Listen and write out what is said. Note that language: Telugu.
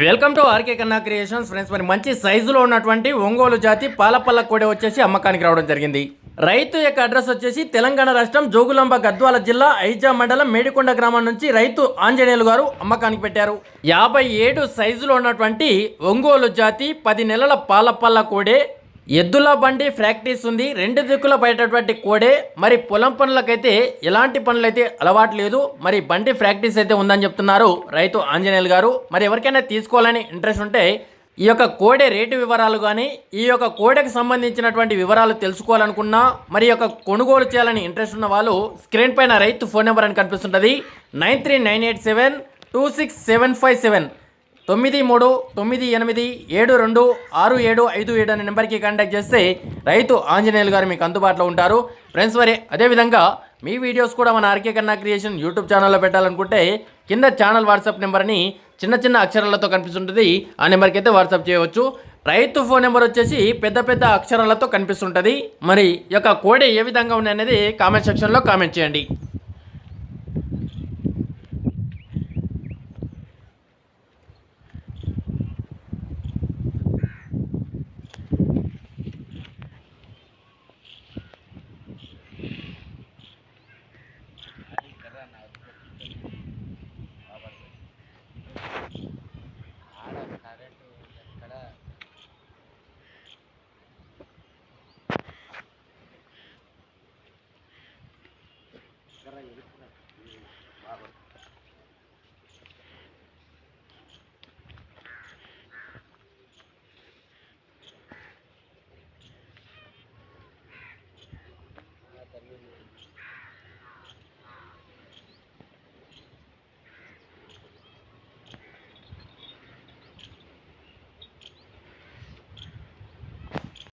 Welcome to R K Kanna creations. Friends మరి మంచి సైజులో ఉన్నటువంటి ఒంగోలు జాతి పాలపల్ల కోడి వచ్చేసి అమ్మకానికి రావడం జరిగింది. రైతు యొక్క అడ్రస్ వచ్చేసి తెలంగాణ రాష్ట్రం జోగులాంబ గద్వాల జిల్లా ఐజా మండలం మేడికొండ గ్రామం నుంచి రైతు ఆంజనేయులు గారు అమ్మకానికి పెట్టారు. యాభై ఏడు సైజులో ఉన్నటువంటి ఒంగోలు జాతి పది నెలల పాలపల్ల కోడే ఎద్దుల బండి ప్రాక్టీస్ ఉంది. రెండు దిక్కుల పడేటటువంటి కోడే. మరి పొలం పనులకైతే ఎలాంటి పనులైతే అలవాటు లేదు. మరి బండి ప్రాక్టీస్ అయితే ఉందని చెప్తున్నారు రైతు ఆంజనేయులు గారు. మరి ఎవరికైనా తీసుకోవాలని ఇంట్రెస్ట్ ఉంటే ఈ యొక్క కోడే రేటు వివరాలు కానీ ఈ యొక్క కోడెకు సంబంధించినటువంటి వివరాలు తెలుసుకోవాలనుకున్నా మరి యొక్క కొనుగోలు చేయాలని ఇంట్రెస్ట్ ఉన్న వాళ్ళు స్క్రీన్ పైన రైతు ఫోన్ నెంబర్ అని కనిపిస్తుంటుంది. Nine three nine eight seven two six seven five seven. తొమ్మిది మూడు తొమ్మిది ఎనిమిది ఏడు రెండు ఆరు ఏడు ఐదు ఏడు అనే నెంబర్కి కాంటాక్ట్ చేస్తే రైతు ఆంజనేయులు గారు మీకు అందుబాటులో ఉంటారు. ఫ్రెండ్స్ మరి అదేవిధంగా మీ వీడియోస్ కూడా మన ఆర్కే కన్నా క్రియేషన్ యూట్యూబ్ ఛానల్లో పెట్టాలనుకుంటే కింద ఛానల్ వాట్సాప్ నెంబర్ని చిన్న చిన్న అక్షరాలతో కనిపిస్తుంటుంది. ఆ నెంబర్కి అయితే వాట్సాప్ చేయవచ్చు. రైతు ఫోన్ నెంబర్ వచ్చేసి పెద్ద పెద్ద అక్షరాలతో కనిపిస్తుంటుంది. మరి యొక్క కోడి ఏ విధంగా ఉంది అనేది కామెంట్ సెక్షన్లో కామెంట్ చేయండి. Давай, Юрий,